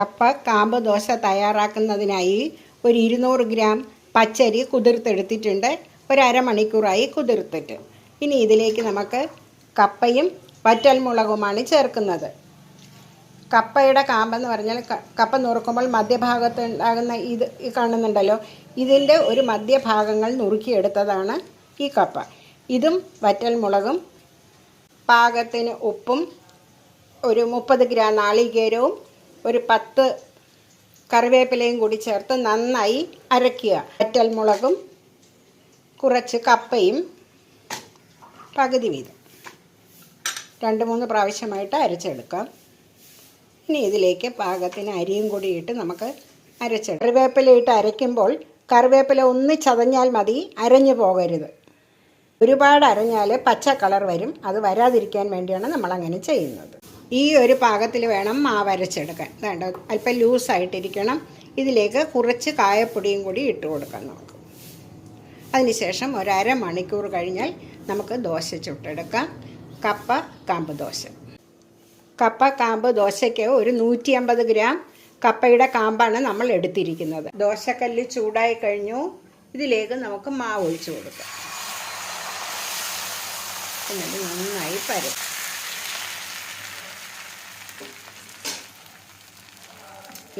കപ്പ കാമ്പ് ദോശ തയ്യാറാക്കുന്നതിനായി ഒരു ഇരുന്നൂറ് ഗ്രാം പച്ചരി കുതിർത്തെടുത്തിട്ടുണ്ട്. ഒരു കുതിർത്തിട്ട്. ഇനി ഇതിലേക്ക് നമുക്ക് കപ്പയും വറ്റൽമുളകുമാണ് ചേർക്കുന്നത്. കപ്പയുടെ കാമ്പെന്ന് പറഞ്ഞാൽ കപ്പ നുറുക്കുമ്പോൾ മധ്യഭാഗത്ത് ഉണ്ടാകുന്ന ഇത് കാണുന്നുണ്ടല്ലോ. ഇതിന്റെ ഒരു മധ്യഭാഗങ്ങൾ നുറുക്കിയെടുത്തതാണ് ഈ കപ്പ. ഇതും വറ്റൽമുളകും പാകത്തിന് ഉപ്പും ഒരു മുപ്പത് ഗ്രാം നാളികേരവും ഒരു പത്ത് കറിവേപ്പിലയും കൂടി ചേർത്ത് നന്നായി അരയ്ക്കുക. വറ്റൽമുളകും കുറച്ച് കപ്പയും പകുതി വീതം. രണ്ട് മൂന്ന് പ്രാവശ്യമായിട്ട് അരച്ചെടുക്കാം. ഇനി ഇതിലേക്ക് പാകത്തിന് അരിയും കൂടി ഇട്ട് നമുക്ക് അരച്ചെടുക്കാം. കറിവേപ്പില ഇട്ട് അരയ്ക്കുമ്പോൾ കറിവേപ്പില ഒന്ന് ചതഞ്ഞാൽ മതി അരഞ്ഞു പോകരുത്. ഒരുപാട് അരഞ്ഞാൽ പച്ച കളർ വരും അത് വരാതിരിക്കാൻ വേണ്ടിയാണ് നമ്മൾ അങ്ങനെ ചെയ്യുന്നത്. ഈ ഒരു പാകത്തിൽ വേണം മാവ് അരച്ചെടുക്കാൻ. വേണ്ട അല്പം ലൂസായിട്ടിരിക്കണം. ഇതിലേക്ക് കുറച്ച് കായപ്പൊടിയും കൂടി ഇട്ട് കൊടുക്കാം നമുക്ക്. അതിനുശേഷം ഒരു അരമണിക്കൂർ കഴിഞ്ഞാൽ നമുക്ക് ദോശ ചുട്ടെടുക്കാം. കപ്പ കാമ്പ് ദോശ. കപ്പ കാമ്പ് ദോശയ്ക്ക് ഒരു നൂറ്റി അമ്പത് ഗ്രാം കപ്പയുടെ കാമ്പാണ് നമ്മൾ എടുത്തിരിക്കുന്നത്. ദോശക്കല്ല് ചൂടായി കഴിഞ്ഞു. ഇതിലേക്ക് നമുക്ക് മാവ് ഒഴിച്ചു കൊടുക്കാം. എന്നിട്ട് നന്നായി പരും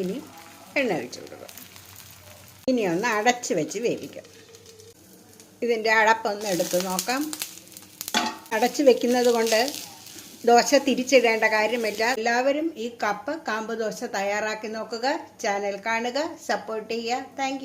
ഇനി എണ്ണ ഒഴിച്ച് കൊടുക്കുക. ഇനി ഒന്ന് അടച്ച് വെച്ച് വേവിക്കാം. ഇതിന്റെ അടപ്പൊന്ന് എടുത്ത് നോക്കാം. അടച്ച് വെക്കുന്നത് കൊണ്ട് ദോശ തിരിച്ചിടേണ്ട കാര്യമില്ല. എല്ലാവരും ഈ കപ്പ് കാമ്പ് ദോശ തയ്യാറാക്കി നോക്കുക ചാനൽ കാണുക സപ്പോർട്ട് ചെയ്യുക. താങ്ക്